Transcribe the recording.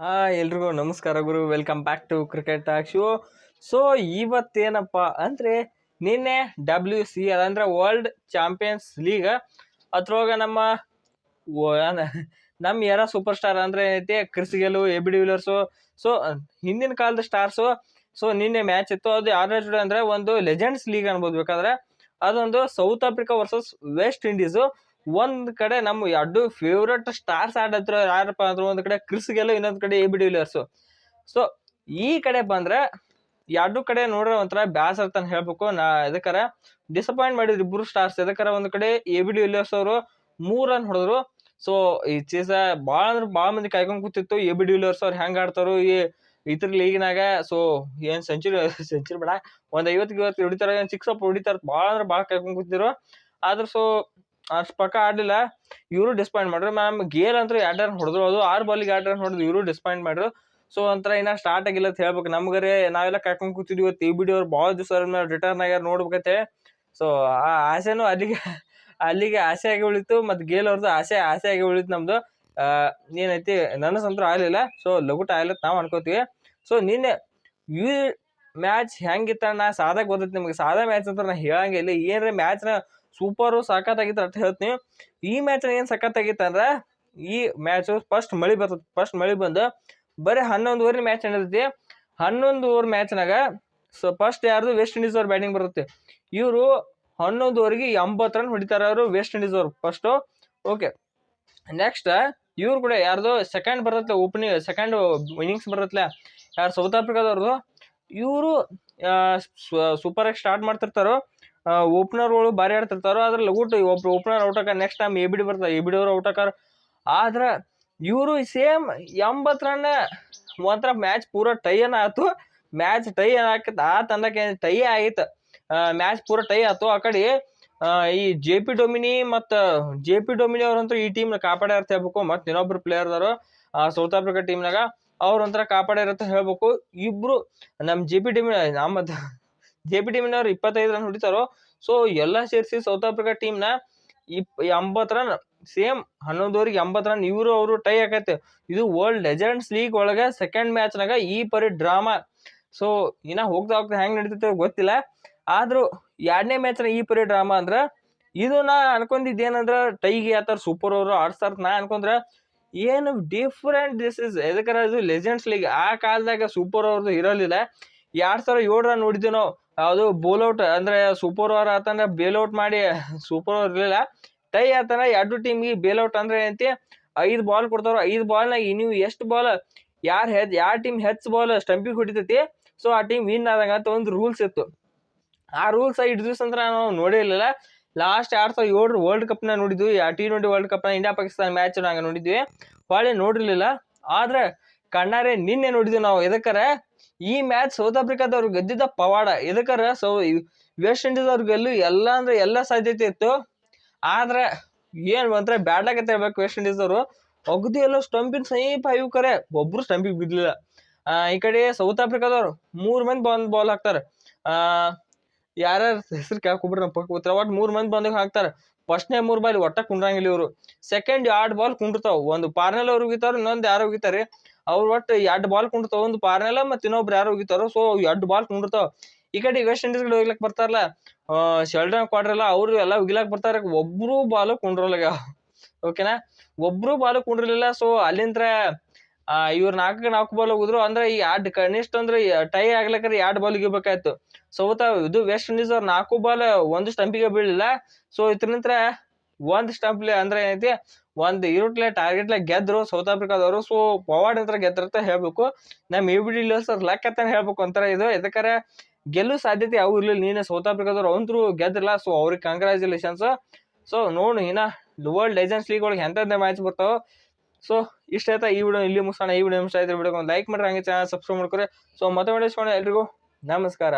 ಹಾ ಎಲ್ರಿಗೂ ನಮಸ್ಕಾರ ಗುರು. Welcome back to cricket show so ಇವತ್ತೇನಪ್ಪ ಅಂದ್ರೆ ನಿನ್ನೆ W C L World Champions League ಅದ್ರೊಳಗೆ ನಮ್ಮ ನಮ್ಮ ಯಾರ ಸೂಪರ್ ಸ್ಟಾರ್ ಅಂದ್ರೆ ಏನೈತಿ? Chris Gayle A B Villiers so ಹಿಂದಿನ ಕಾಲದ ಸ್ಟಾರ್ಸು ಸೊ ನಿನ್ನೆ ಮ್ಯಾಚ್ ಇತ್ತು. ಅದು ಯಾರ ಜೊತೆ ಅಂದ್ರೆ ಒಂದು ಲೆಜೆಂಡ್ಸ್ ಲೀಗ್ ಅನ್ಬೋದು ಬೇಕಾದ್ರೆ. ಅದೊಂದು South Africa versus West Indies ಒಂದ್ ಕಡೆ ನಮ್ಮ ಎರಡು ಫೇವ್ರೆಟ್ ಸ್ಟಾರ್ಸ್ ಆಡತ್ರ ಯಾರಪ್ಪ ಅಂದ್ರೆ ಒಂದ್ ಕಡೆ ಕ್ರಿಸ್ ಗೆಲ್ಲ ಇನ್ನೊಂದ್ ಕಡೆ ಎ ಬಿ ಡಿವಿಲಿಯರ್ಸ್ ಸೊ ಈ ಕಡೆ ಬಂದ್ರೆ ಎರಡು ಕಡೆ ನೋಡ್ರೆ ಒಂಥರ ಬ್ಯಾಸರ್ ಅಂತ ಹೇಳ್ಬೇಕು. ನಾ ಎದಕ್ಕಾರ ಡಿಸಪಾಯಿಂಟ್ ಮಾಡಿದ್ರು ಇಬ್ರು ಸ್ಟಾರ್ಸ್ ಎದಕ್ಕಾರ ಒಂದ್ ಕಡೆ ಎ ಬಿ ಡಿವಿಲಿಯರ್ಸ್ ಅವರು ಮೂರ್ ರನ್ ಹೊಡೆದ್ರು. ಸೊ ಈ ಚೀಸ ಭಾಳ ಅಂದ್ರೆ ಭಾಳ ಮಂದಿ ಕಾಯ್ಕೊಂಡ್ ಕೂತಿತ್ತು. ಎ ಬಿ ಡಿವಿಲಿಯರ್ಸ್ ಅವ್ರು ಹೆಂಗ್ ಆಡ್ತಾರೋ ಈ ಇತರ ಲೀಗ್ನಾಗ. ಸೊ ಏನ್ ಸೆಂಚುರಿ ಸೆಂಚುರಿ ಬೇಡ. ಒಂದ್ ಐವತ್ತು ಇವತ್ತು ಹೊಡಿತಾರ, ಏನ್ ಸಿಕ್ಸ್ ಅಪ್ ಹೊಡಿತಾರ ಭಾಳ ಅಂದ್ರೆ ಭಾಳ ಕಾಯ್ಕೊಂಡ್ ಕೂತಿದ್ರು. ಆದ್ರ ಸೊ ಅಷ್ಟ್ ಪಕ್ಕ ಆಡಲಿಲ್ಲ. ಇವರು ಡಿಸ್ಪಾಯಿಂಟ್ ಮಾಡಿದ್ರು ಮ್ಯಾಮ್ ಗೇಲ್ ಅಂತೂ ಎರಡು ರನ್ ಹೊಡೆದ್ರು. ಅದು ಆರು ಬಾಲಿಗೆ ಎರಡು ರನ್ ಹೊಡೆದು ಇವರು ಡಿಸ್ಪಾಯಿಂಟ್ ಮಾಡಿದ್ರು ಸೊ ಒಂಥರ ಇನ್ನೂ ಸ್ಟಾರ್ಟ್ ಆಗಿಲ್ಲ ಅಂತ ಹೇಳ್ಬೇಕು. ನಮಗರೆ ನಾವೆಲ್ಲ ಕರ್ಕೊಂಡು ಕೂತಿದ್ವಿ ಇವತ್ತು ಈ ಬಿಡಿ ಅವ್ರು ಭಾಳ ದಿವಸ ರಿಟರ್ನ್ ಆಗ್ಯಾರ ನೋಡ್ಬೇಕಂತೆ. ಸೊ ಆ ಆಸೆನೂ ಅಲ್ಲಿಗೆ ಅಲ್ಲಿಗೆ ಆಸೆ ಆಗಿ ಉಳಿತು. ಮತ್ತು ಗೇಲ್ ಅವ್ರದ್ದು ಆಸೆ ಆಸೆ ಆಗಿ ಉಳಿತು ನಮ್ಮದು ಏನೈತಿ ನನಸಂತೂ ಆಗಲಿಲ್ಲ. ಸೊ ಲಗುಟ ಆಗ್ಲತ್ ನಾವು ಅನ್ಕೋತೀವಿ. ಸೊ ನಿನ್ನೆ ಈ ಮ್ಯಾಚ್ ಹೆಂಗಿತ್ತ ನಾ ಸಾದಾಗ ಗೊತ್ತೈತಿ ನಿಮಗೆ. ಸಾದಾ ಮ್ಯಾಚ್ ಅಂತ ನಾ ಹೇಳಂಗಿಲ್ಲ ಏನರ ಮ್ಯಾಚ್ನ ಸೂಪರು ಸಖತ್ತಾಗಿತ್ತು ಅಂತ ಹೇಳ್ತೀನಿ. ಈ ಮ್ಯಾಚ್ ಏನು ಸಖತ್ತಾಗಿತ್ತು ಅಂದ್ರೆ, ಈ ಮ್ಯಾಚ್ ಫಸ್ಟ್ ಮಳಿ ಬರ್ತದೆ ಫಸ್ಟ್ ಮಳಿ ಬಂದು ಬರೀ ಹನ್ನೊಂದುವರೆ ಮ್ಯಾಚ್ ನಡೆದೈತಿ ಹನ್ನೊಂದು ಓವರ್ ಮ್ಯಾಚ್ನಾಗ ಸೊ ಫಸ್ಟ್ ಯಾರ್ದು ವೆಸ್ಟ್ ಇಂಡೀಸ್ ಅವ್ರ ಬ್ಯಾಟಿಂಗ್ ಬರುತ್ತೆ. ಇವರು ಹನ್ನೊಂದುವರೆಗೆ ಎಂಬತ್ತು ರನ್ ಹೊಡಿತಾರೆ ಅವರು ವೆಸ್ಟ್ ಇಂಡೀಸ್ ಅವ್ರು ಫಸ್ಟು ಓಕೆ ನೆಕ್ಸ್ಟ್ ಇವ್ರು ಕೂಡ ಯಾರ್ದು ಸೆಕೆಂಡ್ ಬರುತ್ತೆ ಓಪನಿಂಗ್ ಸೆಕೆಂಡ್ ಇನ್ನಿಂಗ್ಸ್ ಬರುತ್ತಲ್ಲ, ಯಾರು ಸೌತ್ ಆಫ್ರಿಕಾದವ್ರದ್ದು ಇವರು ಸೂಪರ್ ಆಗಿ ಸ್ಟಾರ್ಟ್ ಮಾಡ್ತಿರ್ತಾರೋ ಓಪನರ್ಗಳು ಭಾರಿ ಆಡ್ತಿರ್ತಾರೋ ಅದ್ರ ಲಗೂಟ್ ಒಬ್ರು ಓಪನರ್ ಔಟ್ ಆಕಾರ next time A B D ಬರ್ತಾರೆ ಎ ಬಿ ಡಿ ಅವ್ರು ಔಟ್ ಆಕಾರ ಆದ್ರೆ, ಇವರು ಸೇಮ್ ಎಂಬತ್ತು ರನ್ ಒಂಥರ ಮ್ಯಾಚ್ ಪೂರ ಟೈ ಏನ ಆಯ್ತು ಮ್ಯಾಚ್ ಟೈ ಹಾಕಿತ್ತು ಆ ತಂದಕ್ಕೆ ಟೈ ಆಯ್ತು ಮ್ಯಾಚ್ ಪೂರ ಟೈ ಆಯ್ತು. ಆ ಕಡೆ ಈ ಜೆ ಪಿ ಡೊಮಿನಿ ಮತ್ತು ಜೆ ಪಿ ಡೊಮಿನಿ ಅವ್ರಂತೂ ಈ ಟೀಮ್ ಕಾಪಾಡ್ಯಾರ ಅಂತ ಹೇಳ್ಬೇಕು. ಮತ್ತು ಇನ್ನೊಬ್ರು ಪ್ಲೇಯರ್ ಅದಾರು ಸೌತ್ ಆಫ್ರಿಕಾ ಟೀಮ್ನಾಗ ಅವ್ರ ಒಂಥರ ಕಾಪಾಡ್ಯಾರ ಅಂತ ಹೇಳ್ಬೇಕು. ಇಬ್ರು ನಮ್ಮ ಜೆ ಪಿ ಡೊಮಿನಿ ನಮ್ಮ ಜೆ ಪಿ ಟೀಮಿನವ್ರು ಇಪ್ಪತ್ತೈದು ರನ್ ಹೊಡಿತಾರೋ ಸೊ ಎಲ್ಲ ಸೇರಿಸಿ ಸೌತ್ ಆಫ್ರಿಕಾ ಟೀಮ್ನ ಇಪ್ ಎಂಬತ್ತು ರನ್ ಸೇಮ್ ಹನ್ನೊಂದುವರೆಗೆ ಎಂಬತ್ತು ರನ್ ಇವರು ಅವರು ಟೈ ಆಕೈತೆ ಇದು ವರ್ಲ್ಡ್ ಲೆಜೆಂಡ್ಸ್ ಲೀಗ್ ಒಳಗೆ ಸೆಕೆಂಡ್ ಮ್ಯಾಚ್ನಾಗ ಈ ಪರಿ ಡ್ರಾಮಾ ಸೊ ಇನ್ನ ಹೋಗ್ತಾ ಹೋಗ್ತಾ ಹೆಂಗೆ ನಡೀತೈತೆ ಗೊತ್ತಿಲ್ಲ. ಆದರೂ ಎರಡನೇ ಮ್ಯಾಚ್ನ ಈ ಪರಿ ಡ್ರಾಮಾ ಅಂದ್ರೆ, ಇದು ನಾ ಅನ್ಕೊಂಡಿದ್ದೇನಂದ್ರೆ ಟೈಗೆ ಆತರ ಸೂಪರ್ ಓವರ್ ಆಡ್ಸ್ತಾರ ನಾ ಅನ್ಕೊಂಡ್ರೆ, ಏನು ಡಿಫ್ರೆಂಟ್ ದಿಸ್ ಇಸ್ ಎದಕ್ಕಾರ ಇದು ಲೆಜೆಂಡ್ಸ್ ಲೀಗ್ ಆ ಕಾಲದಾಗ ಸೂಪರ್ ಓವರ್ದು ಇರೋಲಿಲ್ಲ ಎರಡು ಸಾವಿರ ಏಳರ ನೋಡಿದ್ವಿ ನಾವು. ಅದು ಬೋಲ್ಔಟ್ ಅಂದ್ರೆ ಸೂಪರ್ ಓವರ್ ಆತಂದ್ರೆ ಬೇಲ್ಔಟ್ ಮಾಡಿ ಸೂಪರ್ ಓವರ್ ಇರಲಿಲ್ಲ. ಟೈ ಆತಂದ್ರೆ ಎರಡು ಟೀಮ್ಗೆ ಬೇಲ್ಔಟ್ ಅಂದ್ರೆ ಏನಂತಿ? ಐದು ಬಾಲ್ ಕೊಡ್ತಾರ ಐದು ಬಾಲ್ನಾಗ ನೀವು ಎಷ್ಟು ಬಾಲ್ ಯಾರು ಹೆಚ್ ಯಾವ ಟೀಮ್ ಹೆಚ್ಚು ಬಾಲ್ ಸ್ಟಂಪಿಗೆ ಹೊಡಿತೈತಿ? ಸೊ ಆ ಟೀಮ್ ವಿನ್ ಆದಂಗ ಅಂತ ಒಂದು ರೂಲ್ಸ್ ಇತ್ತು. ಆ ರೂಲ್ಸ್ ಇಡ್ ದಿವ್ಸ ಅಂದ್ರೆ ನಾವು ನೋಡೇ ಇರಲಿಲ್ಲ. ಲಾಸ್ಟ್ ಎರಡ್ ಸಾವಿರದ ಏಳರ ವರ್ಲ್ಡ್ ಕಪ್ನ ನೋಡಿದ್ವಿ. ಆ ಟಿ ಟ್ವೆಂಟಿ ವರ್ಲ್ಡ್ ಕಪ್ನ ಇಂಡಿಯಾ ಪಾಕಿಸ್ತಾನ ಮ್ಯಾಚ್ ನೋಡಿದ್ವಿ. ಹೊಳೆ ನೋಡಿರ್ಲಿಲ್ಲ. ಆದ್ರೆ ಕಣ್ಣಾರೆ, ನಿನ್ನೆ ನೋಡಿದ್ವಿ ನಾವು. ಎದಕ್ಕರ ಈ ಮ್ಯಾಚ್ ಸೌತ್ ಆಫ್ರಿಕಾದವ್ರು ಗೆದ್ದಿದ್ದ ಪವಾಡ. ಎದಕ್ಕರ ಸೌ ವೆಸ್ಟ್ ಇಂಡೀಸ್ ಅವ್ರು ಗೆಲ್ಲು ಎಲ್ಲ ಅಂದ್ರೆ ಎಲ್ಲ ಸಾಧ್ಯತೆ ಇತ್ತು. ಆದ್ರೆ, ಏನ್ ಬಂದ್ರೆ ಬ್ಯಾಡ್ ಆಗತ್ತೆ ಹೇಳ್ಬೇಕು ವೆಸ್ಟ್ ಇಂಡೀಸ್ ಅವರು. ಒಗ್ದು ಎಲ್ಲ ಸ್ಟಂಪಿನ ಸೈಪ್ ಇವ್ ಕರೆ ಒಬ್ರು ಸ್ಟಂಪಿಗೆ ಬಿದ್ದಿಲ್ಲ. ಆ, ಈ ಕಡೆ ಸೌತ್ ಆಫ್ರಿಕಾದವ್ರು ಮೂರ್ ಮಂದಿ ಬಂದ್ ಬಾಲ್ ಹಾಕ್ತಾರೆ. ಆ, ಯಾರ್ಯಾರ ಹೆಸರು ಕೇಳ್ಕೊಬಿಡ್ರಿ ನಮ್ಮ ಪಕ್ಕ ಒಟ್ಟು ಮೂರ್ ಮಂದಿ ಬಂದಾಗ ಹಾಕ್ತಾರ. ಫಸ್ಟ್ನೇ ಮೂರು ಬಾಲ್ ಒಟ್ಟ ಕುಂಡ್ರಂಗಿಲ್ಲ ಇವರು. ಸೆಕೆಂಡ್ ಎರಡು ಬಾಲ್ ಕುಂಡಿರ್ತಾವ. ಒಂದು ಪಾರ್ನೆಲ್ ಅವ್ರು ಹೋಗಿತಾರ ಇನ್ನೊಂದು ಯಾರು ಹೋಗಿತಾರೆ ಅವ್ರು ಒಟ್ಟು ಎರಡು ಬಾಲ್ ಕುಂಡಿರ್ತಾವ. ಒಂದು ಪಾರ್ನೆಲ ಮತ್ತೆ ಇನ್ನೊಬ್ರು ಯಾರು ಹೋಗಿತಾರೋ ಸೊ ಎರಡು ಬಾಲ್ ಕುಂಡಿರ್ತಾವ. ಈ ಕಡೆ ವೆಸ್ಟ್ ಇಂಡೀಸ್ಗಳು ಹೋಗ್ಲಕ್ ಬರ್ತಾರಲ್ಲ ಶೆಲ್ಡನ್ ಕ್ವಾಡ್ರಲ್ಲ ಅವ್ರು ಎಲ್ಲ ಉಗಿಲಾಕ್ ಬರ್ತಾರ. ಒಬ್ರು ಬಾಲು ಕುಂಡ್ರಲ್ಲ ಓಕೆನಾ ಒಬ್ರು ಬಾಲು ಕುಂಡ್ರಲಿಲ್ಲ. ಸೊ ಅಲ್ಲಿಂದ್ರ ಇವ್ರ ನಾಲ್ಕು ನಾಲ್ಕು ಬಾಲ್ ಹೋಗಿದ್ರು, ಅಂದ್ರೆ ಈ ಎರಡ್ ಕನಿಷ್ಠ ಅಂದ್ರೆ ಟೈ ಆಗ್ಲಕ್ಕಾರ ಎರಡ್ ಬಾಲ್ ಗಿಬೇಕಾಯ್ತು. ಸೌತ ಇದು ವೆಸ್ಟ್ ಇಂಡೀಸ್ ಅವ್ರ ನಾಲ್ಕು ಬಾಲ್ ಒಂದು ಸ್ಟಂಪಿಗೆ ಬೀಳಿಲ್ಲ. ಸೊ ನಂತರ ಒಂದ್ ಸ್ಟಂಪ್ ಅಂದ್ರೆ ಏನೈತಿ, ಒಂದ್ ಇರುಟ್ಲೆ ಟಾರ್ಗೆಟ್ಲೆ ಗೆದ್ರು ಸೌತ್ ಆಫ್ರಿಕಾದವರು ಸೊ ಪವಾಡ್ ಅಂತ ಗೆದ್ರ ಅಂತ ಹೇಳ್ಬೇಕು. ನಮ್ ಈ ಬಿಡಿ ಇಲ್ಲ ಸರ್ ಲಕ್ ಅಂತ ಹೇಳ್ಬೇಕು ಅಂತಾರೆ ಇದು. ಎದಕ್ಕಾರೆ ಗೆಲ್ಲು ಸಾಧ್ಯತೆ ಯಾವ ಇರ್ಲಿಲ್ಲ. ನೀನೆ ಸೌತ್ ಆಫ್ರಿಕಾದವ್ರು ಅಂತೂ ಗೆದ್ರಲ್ಲ. ಸೊ ಅವ್ರಿಗೆ ಕಂಗ್ರಾಚುಲೇಷನ್ಸ್ ಸೊ ನೋಡು, ಇನ್ನ ವರ್ಲ್ಡ್ ಲೀಗ್ ಒಳಗೆ ಎಂತ ಮ್ಯಾಚ್ ಬರ್ತಾವ ಸೊ ಇಷ್ಟ ಆಯ್ತಾ ಈ ವಿಡಿಯೋ ಇಲ್ಲಿ ಮುಗಿಸೋಣ. ಈ ವಿಡಿಯೋ ಇಷ್ಟ ಆಯ್ತು ವಿಡಿಯೋ ಒಂದು ಲೈಕ್ ಮಾಡ್ರಿ, ಹಂಗೆ ಚಾನಲ್ ಸಬ್ಸ್ಕ್ರೈಬ್ ಮಾಡ್ಕೊರಿ. ಸೊ ಮತ್ತೆ ವಿಡಿಯೋ ಎಲ್ರಿಗೂ. ನಮಸ್ಕಾರ.